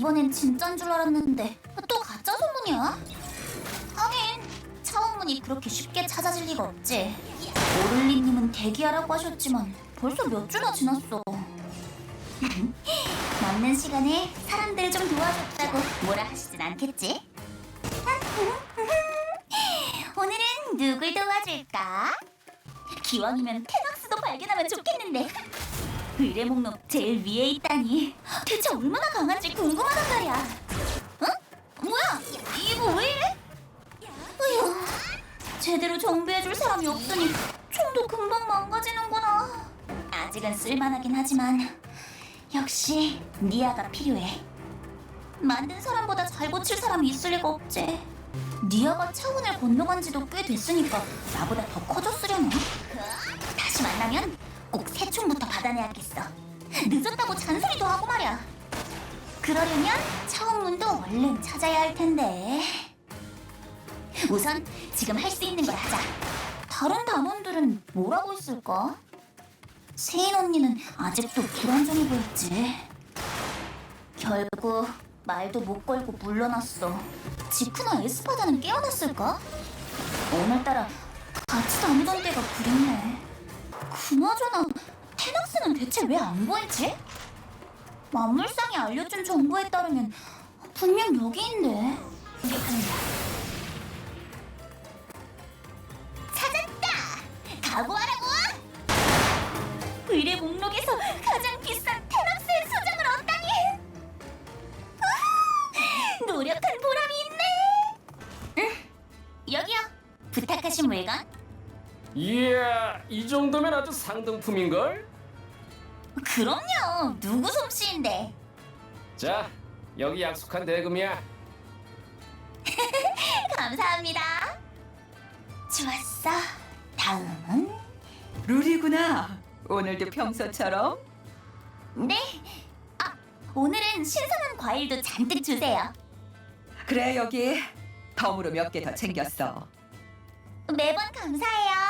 이번엔 진짠 줄 알았는데 또 가짜 소문이야? 하긴 차원문이 그렇게 쉽게 찾아질 리가 없지. 오를리님은 대기하라고 하셨지만 벌써 몇 주나 지났어. 남는 시간에 사람들을 좀 도와줬다고 뭐라 하시진 않겠지? 오늘은 누굴 도와줄까? 기왕이면 테낙스도 발견하면 좋겠는데 의뢰 목록 제일 위에 있다니 대체 얼마나 강한지 궁금하단 말이야 어? 뭐야? 이거 왜 이래? 어휴 제대로 정비해줄 사람이 없으니 총도 금방 망가지는구나 아직은 쓸만하긴 하지만 역시 니아가 필요해 만든 사람보다 잘 고칠 사람이 있을 리가 없지 니아가 차원을 건너간 지도 꽤 됐으니까 나보다 더 커졌으려나? 다시 만나면 꼭 새총부터 받아내야겠어. 늦었다고 잔소리도 하고 말이야. 그러려면 차원문도 얼른 찾아야 할 텐데. 우선 지금 할 수 있는 걸 하자. 다른 단원들은 뭘 하고 있을까? 세인 언니는 아직도 불안정해 보였지. 결국 말도 못 걸고 물러났어. 지크나 에스파다는 깨어났을까? 오늘따라 같이 다니던 때가 그립네. 그나저나 테낙스는 대체 왜 안 보이지? 만물상이 알려준 정보에 따르면 분명 여기인데. 찾았다! 각오하라고! 의뢰 목록에서 가장 비싼 테낙스의 소장을 얻다니! 아, 노력한 보람이 있네! 응, 여기요. 부탁하신 물건? 이야, 이 정도면 아주 상등품인걸? 그럼요. 누구 솜씨인데? 자, 여기 약속한 대금이야. 감사합니다. 좋았어. 다음은 룰이구나. 오늘도 평소처럼 네. 아, 오늘은 신선한 과일도 잔뜩 주세요. 그래 여기 덤으로 몇 개 더 챙겼어. 매번 감사해요.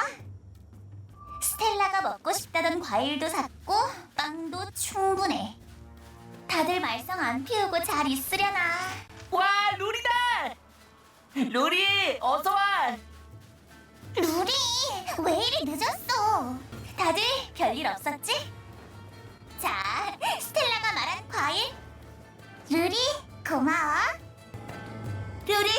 스텔라가 먹고 싶다던 과일도 샀고 빵도 충분해. 다들 말썽 안 피우고 잘 있으려나. 와 루리다! 루리 어서 와! 루리, 왜 이리 늦었어? 다들 별일 없었지? 자, 스텔라가 말한 과일. 루리, 고마워. 루리,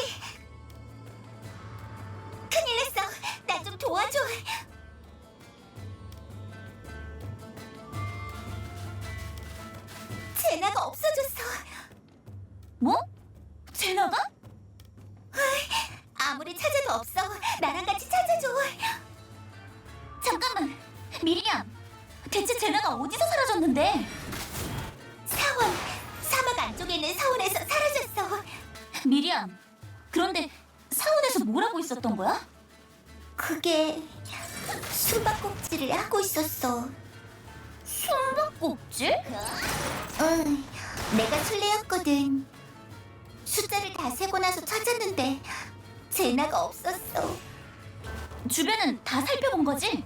숨바꼭질을 하고 있었어. 숨바꼭질? 응, 내가 술래였거든. 숫자를 다 세고 나서 찾았는데 제나가 없었어. 주변은 다 살펴본 거지?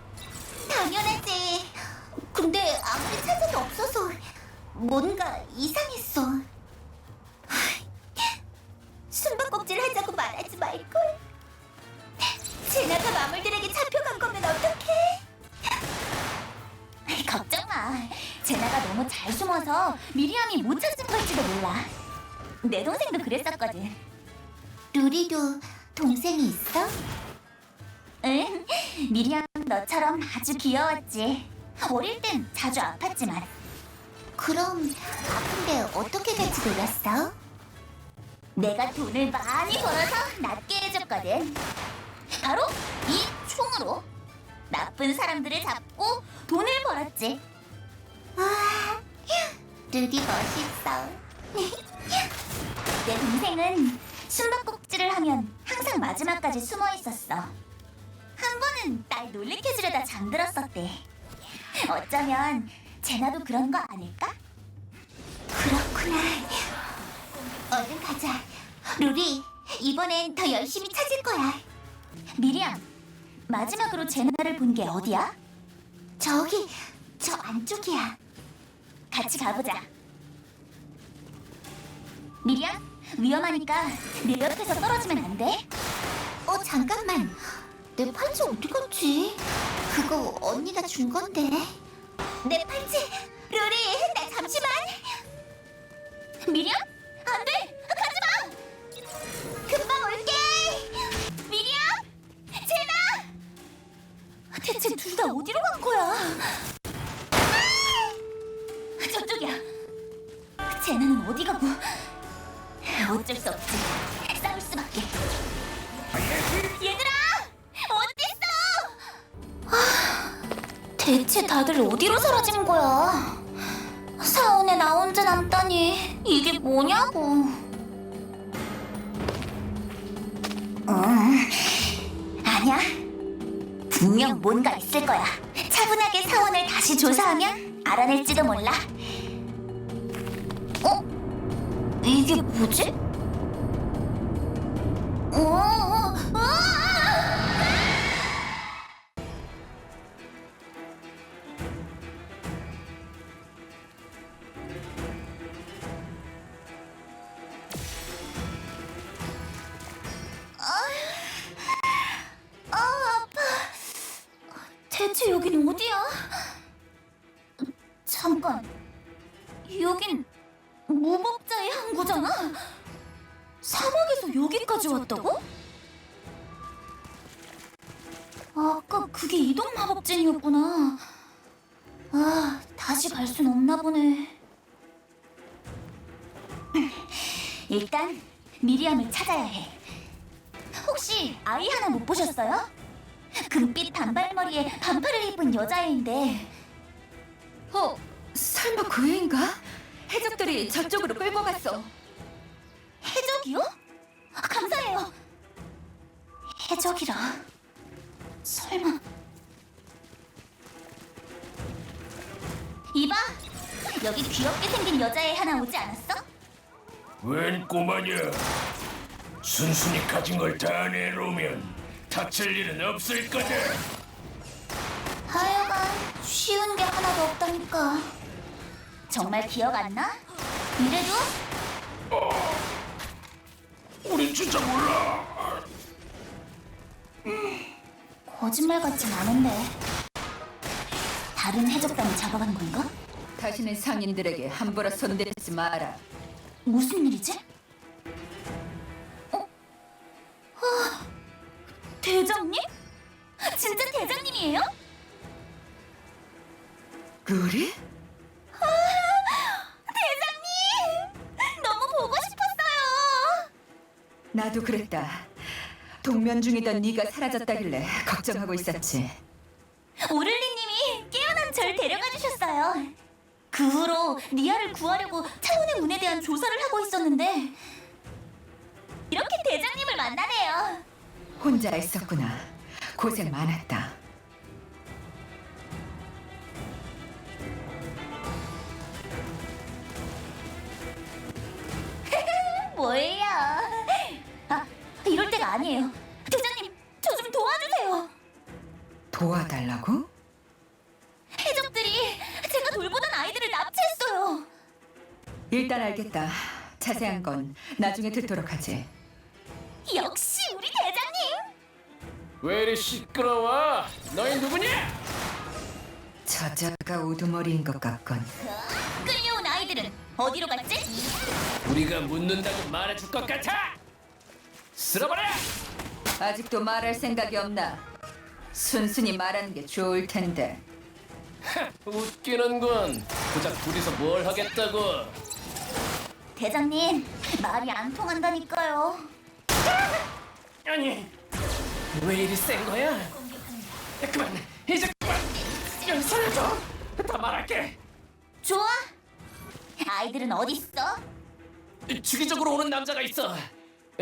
당연하지. 근데 아무리 찾아도 없어서 뭔가 이상했어. 숨바꼭질 하자고 말하지 말걸. 제나가 마물들에게 잡혀간 거면 어떡해? 걱정 마. 제나가 너무 잘 숨어서 미리암이 못 찾은 걸지도 몰라. 내 동생도 그랬었거든. 루리도 동생이 있어? 응, 미리암 너처럼 아주 귀여웠지. 어릴 땐 자주 아팠지만. 그럼 아픈데 어떻게 같이 놀았어? 내가 돈을 많이 벌어서 낫게 해줬거든. 바로 이 총으로 나쁜 사람들을 잡고 돈을 벌었지. 와, 루디 멋있어. 내 동생은 숨바꼭질을 하면 항상 마지막까지 숨어 있었어. 한 번은 날 놀래켜 주려다 잠들었었대. 어쩌면 제나도 그런 거 아닐까? 그렇구나. 얼른 가자. 루리, 이번엔 더 열심히 찾을 거야. 미리암, 마지막으로 제나를 본 게 어디야? 저기, 저 안쪽이야. 같이 가보자. 미리야, 위험하니까 내 옆에서 떨어지면 안 돼. 어, 잠깐만. 내 팔찌 어디 갔지? 그거 언니가 준 건데. 내 팔찌, 루리, 나 잠시만. 미리야, 대체 둘 다 어디로 간 거야? 아! 저쪽이야. 제나는 어디 가고? 어쩔 수 없지. 싸울 수밖에. 얘들아, 어딨어? 아, 대체 다들 어디로 사라진 거야? 사원에 나 혼자 남다니 이게 뭐냐고. 응, 아니야. 분명 뭔가 있을 거야. 차분하게 사원을 다시 조사하면 알아낼지도 몰라. 어? 이게 뭐지? 어, 어, 어! 대체 여긴 어디야? 잠깐. 여긴 무법자의 항구잖아. 사막에서 여기까지 왔다고? 아까 그게 이동 마법진이었구나. 아, 다시 갈 순 없나 보네. 일단 미리암을 찾아야 해. 혹시 아이 하나 못 보셨어요? 금빛 단발머리에 반팔을 입은 여자애인데 어, 설마 그 애인가? 해적들이 저쪽으로 끌고 갔어. 해적이요? 아, 감사해요. 해적이라. 설마. 이봐, 여기 귀엽게 생긴 여자애 하나 오지 않았어? 웬 꼬마냐? 순순히 가진 걸 다 내놓으면 다칠 일은 없을 거다. 하여간 쉬운 게 하나도 없다니까. 정말 기억 안 나? 이래도 우린 진짜 몰라. 거짓말 같진 않은데. 다른 해적단을 잡아간 건가? 다시는 상인들에게 함부로 손대지 마라. 무슨 일이지? 대장님? 진짜 대장님이에요? 루리? 대장님! 너무 보고 싶었어요! 나도 그랬다. 동면 중이던 네가 사라졌다길래 걱정하고 있었지. 오를리님이 깨어난 절 데려가 주셨어요. 그 후로 니아를 구하려고 차원의 문에 대한 조사를 하고 있었는데 이렇게 대장님을 만나네요. 혼자 있었구나. 고생 많았다. 뭐예요? 아, 이럴 때가 아니에요. 대장님, 저 좀 도와주세요. 도와달라고? 해적들이 제가 돌보던 아이들을 납치했어요. 일단 알겠다. 자세한 건 나중에 듣도록 하지. 왜 이리 시끄러워? 너희 누구냐? 저자가 우두머리인 것 같건. 끌려온 아이들은 어디로 갔지? 우리가 묻는다고 말해줄 것 같아? 쓸어버려! 아직도 말할 생각이 없나? 순순히 말하는 게 좋을 텐데. 웃기는군. 고작 둘이서 뭘 하겠다고? 대장님, 말이 안 통한다니까요. 아니, 왜 이리 센 거야? 야, 그만, 이제 그만. 야, 살려줘. 다 말할게. 좋아. 아이들은 어디 있어? 주기적으로 오는 남자가 있어.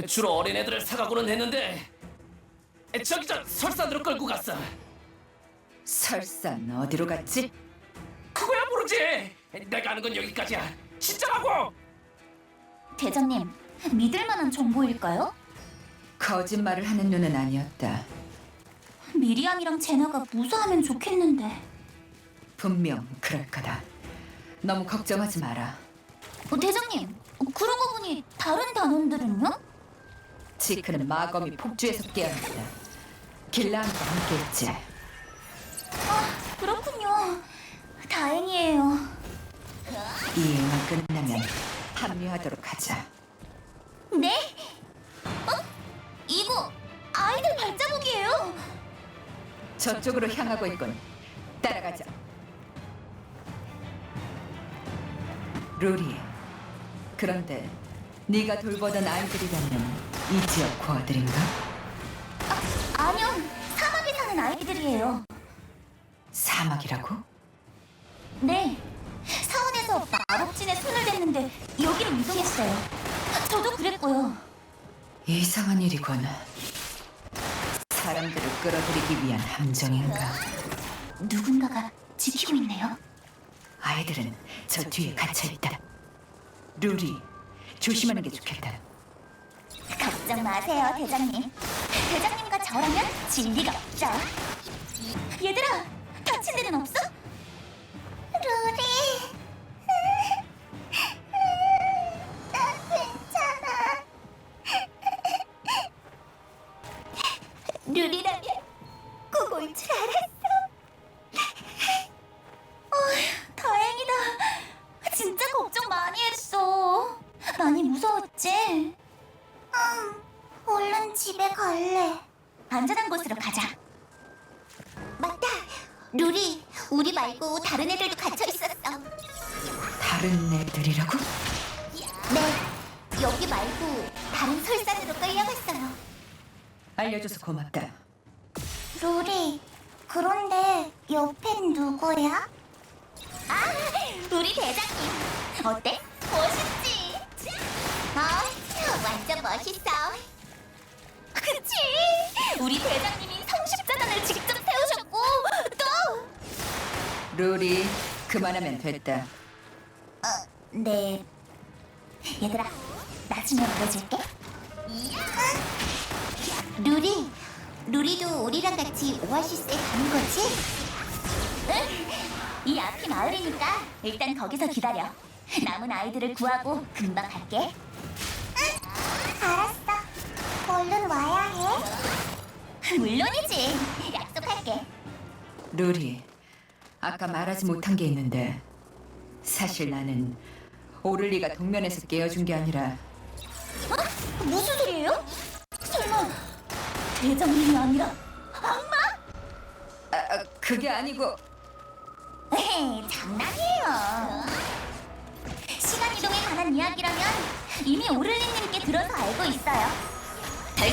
주로 어린애들을 사가고는 했는데 저기 저 설산으로 끌고 갔어. 설산 어디로 갔지? 그거야 모르지. 내가 아는 건 여기까지야. 진짜라고. 대장님, 믿을 만한 정보일까요? 거짓말을 하는 눈은 아니었다. 미리암이랑 제나가 무사하면 좋겠는데. 분명 그럴 거다. 너무 걱정하지 마라. 어, 대장님, 그러고 보니 다른 단원들은요? 지크는 마검이 폭주해서 깨어났다. 길라함과 함께했지. 아, 그렇군요. 다행이에요. 이 임무 끝나면 합류하도록 하자. 네? 저쪽으로 향하고 있군. 따라가자. 루리. 그런데 네가 돌보던 아이들이라면 이 지역 고아들인가? 아니요, 사막에 사는 아이들이에요. 사막이라고? 네. 사원에서 마법진에 손을 댔는데 여기로 이동했어요. 저도 그랬고요. 이상한 일이군. 사람들을 끌어들이기 위한 함정인가? 누군가가 지키고 있네요. 아이들은 저 뒤에 갇혀 있다. 루리, 조심하는 게 좋겠다. 걱정 마세요, 대장님. 대장님과 저라면 진리가 없죠. 얘들아, 다친 데는 없어? 애들이라고? 네, 여기 말고 다른 설산으로 끌려갔어요. 알려줘서 고맙다. 루리, 그런데 옆엔 누구야? 아, 우리 대장님. 어때? 멋있지? 아, 완전 멋있어. 그치? 우리 대장님이 성십자단을 직접 세우셨고 또 루리, 그만하면 됐다. 네. 얘들아, 나중에 말해줄게. 루리, 루리도 우리랑 같이 오아시스에 가는 거지? 응. 이 앞이 마을이니까 일단 거기서 기다려. 남은 아이들을 구하고 금방 갈게. 응, 알았어. 얼른 와야 해. 물론이지. 약속할게. 루리, 아까 말하지 못한 게 있는데 사실 나는 오를리가 동면에서 깨워준 게 아니라 어? 무슨 소리예요? 설마 대장님이 아니라 악마? 아, 아, 그게 아니고 에헤, 장난이에요. 시간 이동에 관한 이야기라면 이미 오를리님께 들어서 알고 있어요.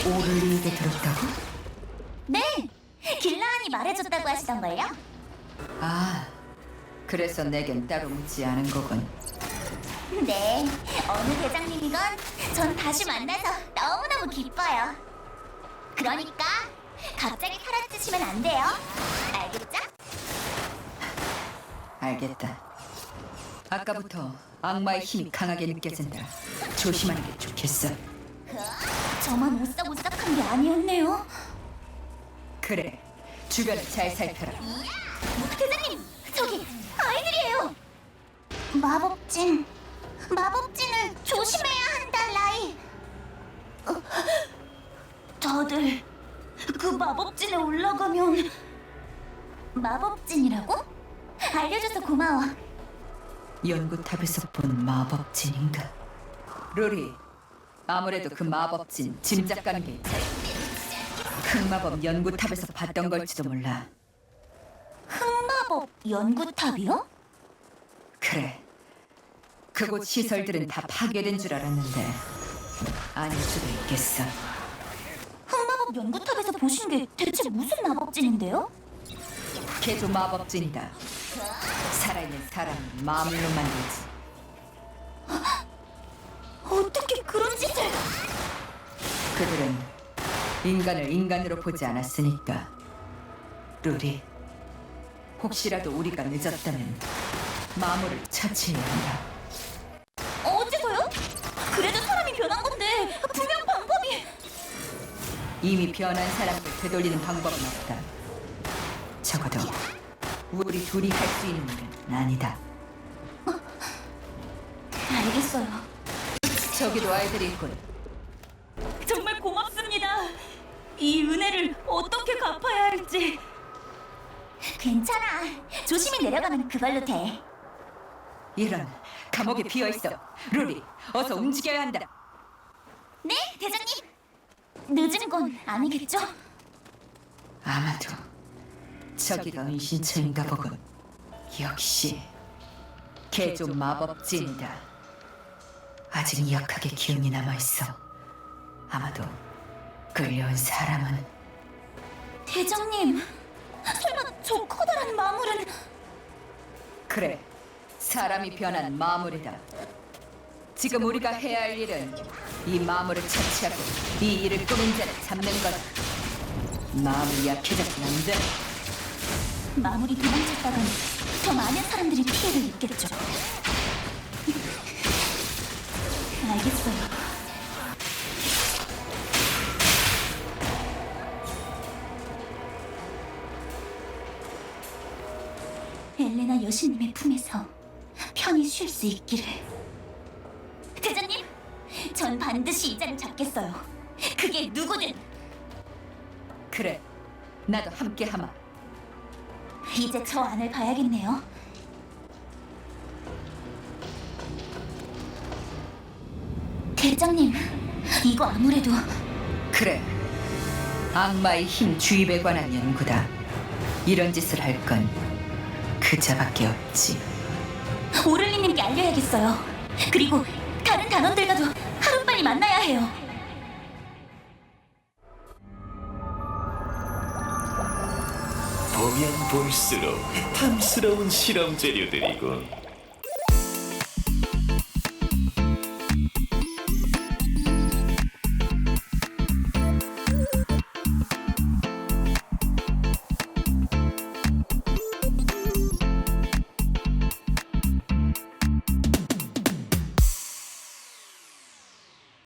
오를리에게 들었다고? 네, 길라한이 말해줬다고 하시던걸요? 아, 그래서 내겐 따로 묻지 않은 거군. 네, 어느 대장님이건 전 다시 만나서 너무너무 기뻐요. 그러니까 갑자기 사라지시면 안 돼요. 알겠죠? 알겠다. 아까부터 악마의 힘이 강하게 느껴진다. 조심하는 게 좋겠어. 저만 오싹오싹한 게 아니었네요. 그래, 주변을 잘 살펴라. 대장님, 저기 아이들이에요. 마법진, 마법진을 조심해야 한다, 라이. 어, 다들 그 마법진에 올라가면 마법진이라고? 알려줘서 고마워. 연구탑에서 본 마법진인가? 루리, 아무래도 그 마법진 짐작 가는 게 있다. 흑마법 연구탑에서 봤던 걸지도 몰라. 흑마법 연구탑이요? 그래. 그곳 시설들은 다 파괴된 줄 알았는데 아닐 수도 있겠어. 흑마법 연구탑에서 보신 게 대체 무슨 마법진인데요? 개조 마법진이다. 살아있는 사람을 마물로 만들지. 어떻게 그런 짓을? 그들은 인간을 인간으로 보지 않았으니까. 루리, 혹시라도 우리가 늦었다면 마물을 처치해야 한다. 이미 변한 사람을 되돌리는 방법은 없다. 적어도 우리 둘이 할 수 있는 일은 아니다. 알겠어요. 저기도 아이들이 있군. 정말 고맙습니다. 이 은혜를 어떻게 갚아야 할지. 괜찮아. 조심히 내려가면 그걸로 돼. 이런 감옥에 비어 있어. 루리, 어서 움직여야 한다. 네, 대장님. 늦은 건 아니겠죠? 아마도 저기가 은신처인가 보군. 역시 개조 마법진이다. 아직 약하게 기운이 남아 있어. 아마도 끌려온 사람은 대장님. 설마 저 커다란 마물은 그래. 사람이 변한 마물이다. 지금 우리가 해야 할 일은 이 마물을 처치하고 이 일을 꾸민 자를 잡는 거다. 마음이 약해졌긴 한데 마물이 도망쳤다간 더 많은 사람들이 피해를 입겠죠. 알겠어요. 엘레나 여신님의 품에서 편히 쉴 수 있기를. 전 반드시 이 자를 잡겠어요. 그게 누구든 그래. 나도 함께 하마. 이제 저 안을 봐야겠네요. 대장님, 이거 아무래도 그래. 악마의 힘 주입에 관한 연구다. 이런 짓을 할 건 그자밖에 없지. 오를리님께 알려야겠어요. 그리고 다른 단원들과도 빨리 만나야 해요. 보면 볼수록 탐스러운 실험 재료들이군.